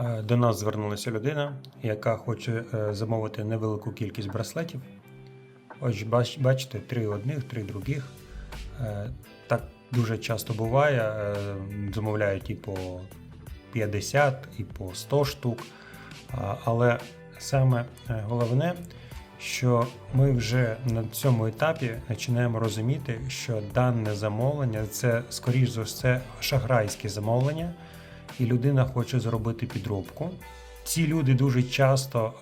Е, До нас звернулася людина, яка хоче е, замовити невелику кількість браслетів. Ось бачите, три одних, три других. Е, Так дуже часто буває. Замовляють і по 50, і по 100 штук. Але саме головне, що ми вже на цьому етапі починаємо розуміти, що дане замовлення це, скоріш за все, шахрайське замовлення, і людина хоче зробити підробку. Ці люди дуже часто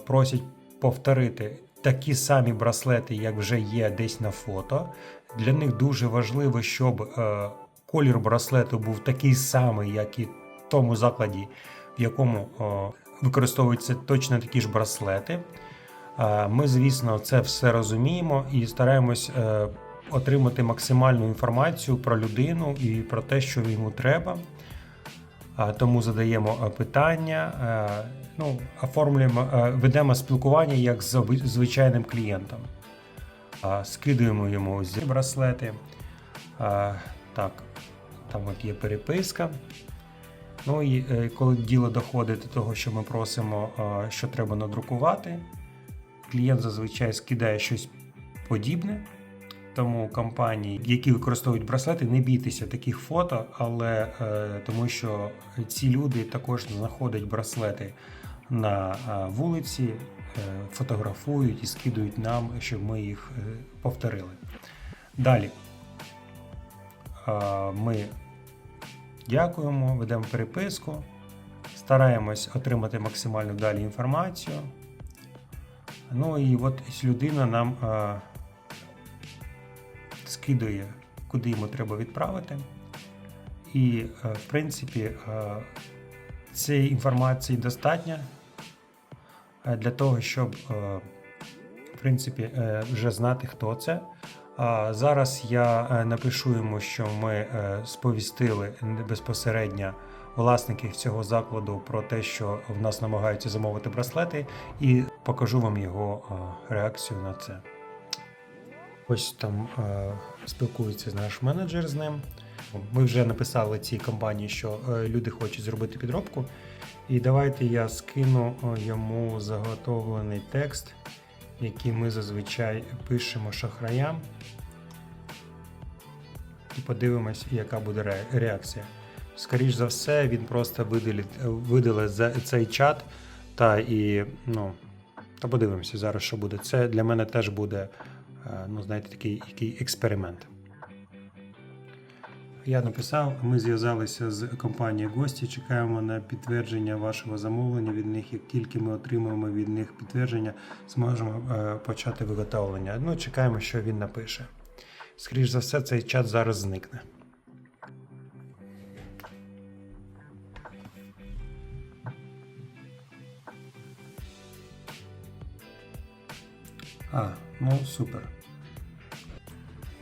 е, просять повторити такі самі браслети, як вже є десь на фото. Для них дуже важливо, щоб е, колір браслету був такий самий, як і в тому закладі, в якому е, використовуються точно такі ж браслети. Е, Ми, звісно, це все розуміємо і стараємось е, отримати максимальну інформацію про людину і про те, що йому треба. Тому задаємо е, питання, е, ну, оформлюємо, е, ведемо спілкування як з звичайним клієнтом. Скидуємо йому ці браслети. Так, там от є переписка. Ну і коли діло доходить до того, що ми просимо, що треба надрукувати, клієнт зазвичай скидає щось подібне. Тому компанії, які використовують браслети, не бійтеся таких фото, але е, тому що ці люди також знаходять браслети на е, вулиці, е, фотографують і скидують нам, щоб ми їх е, повторили. Далі е, ми дякуємо, ведемо переписку, стараємось отримати максимальну далі інформацію. Ну і от людина нам. е, скидує, куди йому треба відправити. І, е, в принципі, е, цієї інформації достатньо е, для того, щоб в принципі, вже знати, хто це. Зараз я напишу йому, що ми сповістили безпосередньо власників цього закладу про те, що в нас намагаються замовити браслети, і покажу вам його реакцію на це. Ось там е, спілкується наш менеджер з ним. Ми вже написали цій компанії, що е, люди хочуть зробити підробку. І давайте я скину е, йому заготовлений текст, який ми зазвичай пишемо шахраям. І подивимось, яка буде ре- реакція. Скоріш за все, він просто видалить, цей чат та і ну, та подивимося зараз, що буде. Це для мене теж буде ну, знаєте, такий, який експеримент. Я написав, ми зв'язалися з компанією гості, чекаємо на підтвердження вашого замовлення від них. Як тільки ми отримаємо від них підтвердження, зможемо е, почати виготовлення. Ну, чекаємо, що він напише. Скоріше за все, цей чат зараз зникне. А, ну супер.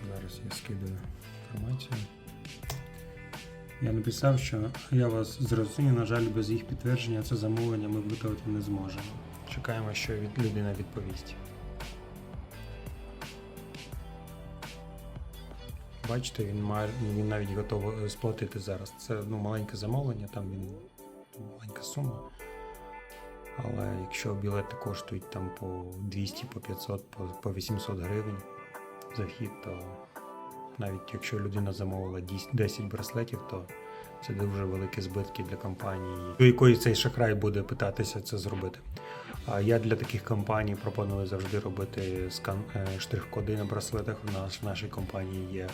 Зараз я скидаю інформацію. Я написав, що я вас зрозумів, на жаль, без їх підтвердження це замовлення ми виготовити не зможемо. Чекаємо, що від людина відповість. Бачите, він має він навіть готовий сплатити зараз. Це ну, маленьке замовлення, там він маленька сума. Але якщо білети коштують там по 200, по 500, по, по 800 гривень за вхід, то навіть якщо людина замовила 10 браслетів, то це дуже великі збитки для компанії, до якої цей шахрай буде питатися це зробити. А я для таких компаній пропоную завжди робити скан е, штрих-коди на браслетах. У нас в нашій компанії є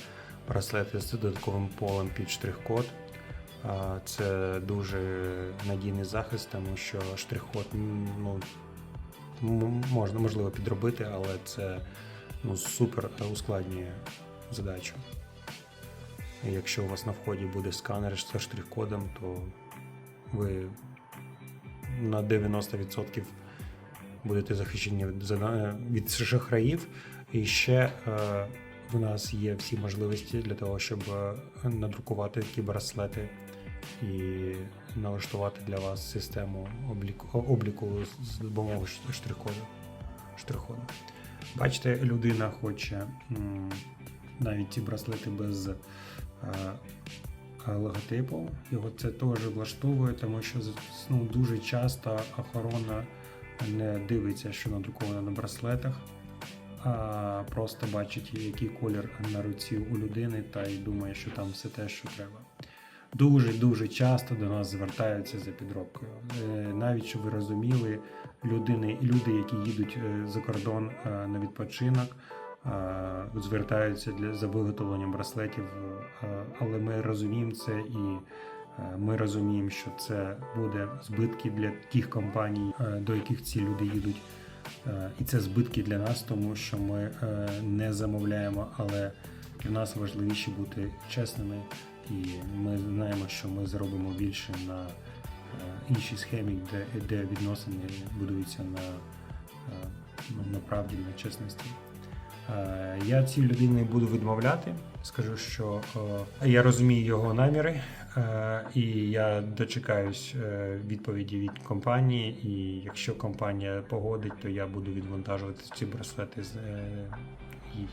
браслети з додатковим полем під штрих-код. Це дуже надійний захист, тому що штрих-код ну, можна можливо підробити, але це ну, супер ускладнює задачу. Якщо у вас на вході буде сканер з штрих-кодом, то ви на 90% будете захищені від шахраїв. І ще е, в нас є всі можливості для того, щоб е, надрукувати такі браслети і налаштувати для вас систему обліку, обліку з допомогою штрих-коду. штрих-коду. Бачите, людина хоче навіть ці браслети без е, логотипу. Його це теж влаштовує, тому що ну, дуже часто охорона не дивиться, що надруковано на браслетах, а просто бачить, який колір на руці у людини, та й думає, що там все те, що треба. Дуже дуже часто до нас звертаються за підробкою. Е, Навіть щоб ви розуміли, людини, люди, які їдуть е, за кордон е, на відпочинок, звертаються для за виготовленням браслетів, але ми розуміємо це і ми розуміємо, що це буде збитки для тих компаній, до яких ці люди їдуть. І це збитки для нас, тому що ми не замовляємо, але для нас важливіше бути чесними, і ми знаємо, що ми заробимо більше на е, іншій схемі, де, де відносини будуються на, е, ну, на правді, на чесності. Е, Я цій людині буду відмовляти. Скажу, що я розумію його наміри, і я дочекаюсь відповіді від компанії. І якщо компанія погодить, то я буду відвантажувати ці браслети з їй.